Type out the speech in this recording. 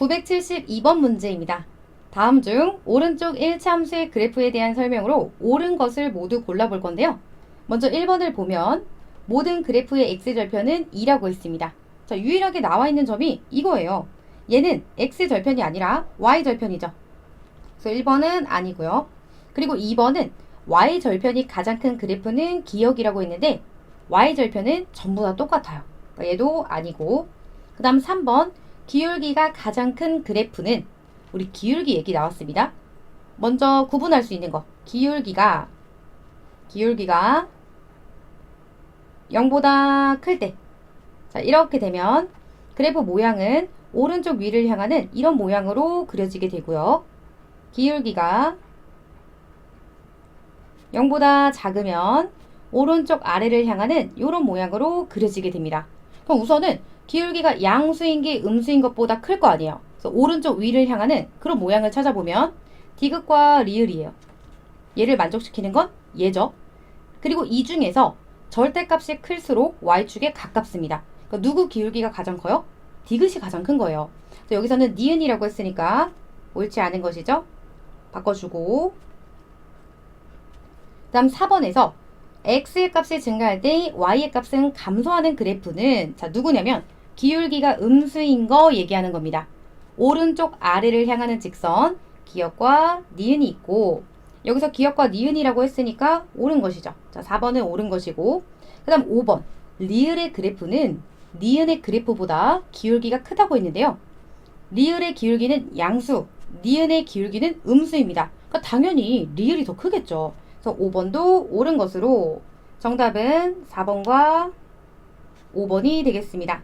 972번 문제입니다. 다음 중 오른쪽 1참수의 그래프에 대한 설명으로 옳은 것을 모두 골라볼 건데요. 먼저 1번을 보면 모든 그래프의 x절편은 2라고 했습니다. 자, 유일하게 나와 있는 점이 이거예요. 얘는 x절편이 아니라 y절편이죠. 그래서 1번은 아니고요. 그리고 2번은 y절편이 가장 큰 그래프는 기억이라고 했는데 y절편은 전부 다 똑같아요. 그러니까 얘도 아니고 그 다음 3번 기울기가 가장 큰 그래프는 우리 기울기 얘기 나왔습니다. 먼저 구분할 수 있는 거. 기울기가 기울기가 0보다 클 때. 자, 이렇게 되면 그래프 모양은 오른쪽 위를 향하는 이런 모양으로 그려지게 되고요. 기울기가 0보다 작으면 오른쪽 아래를 향하는 이런 모양으로 그려지게 됩니다. 그럼 우선은 기울기가 양수인 게 음수인 것보다 클 거 아니에요. 그래서 오른쪽 위를 향하는 그런 모양을 찾아보면 디귿과 리을이에요. 얘를 만족시키는 건 얘죠. 그리고 이 중에서 절대값이 클수록 y축에 가깝습니다. 그러니까 누구 기울기가 가장 커요? 디귿이 가장 큰 거예요. 그래서 여기서는 니은이라고 했으니까 옳지 않은 것이죠. 바꿔주고 그 다음 4번에서 x의 값이 증가할 때 y의 값은 감소하는 그래프는 자 누구냐면 기울기가 음수인 거 얘기하는 겁니다. 오른쪽 아래를 향하는 직선 기역과 니은이 있고 여기서 기역과 니은이라고 했으니까 옳은 것이죠. 자 4번은 옳은 것이고 그 다음 5번 리을의 그래프는 니은의 그래프보다 기울기가 크다고 했는데요. 리을의 기울기는 양수, 니은의 기울기는 음수입니다. 그러니까 당연히 리을이 더 크겠죠. 그래서 5번도 옳은 것으로 정답은 4번과 5번이 되겠습니다.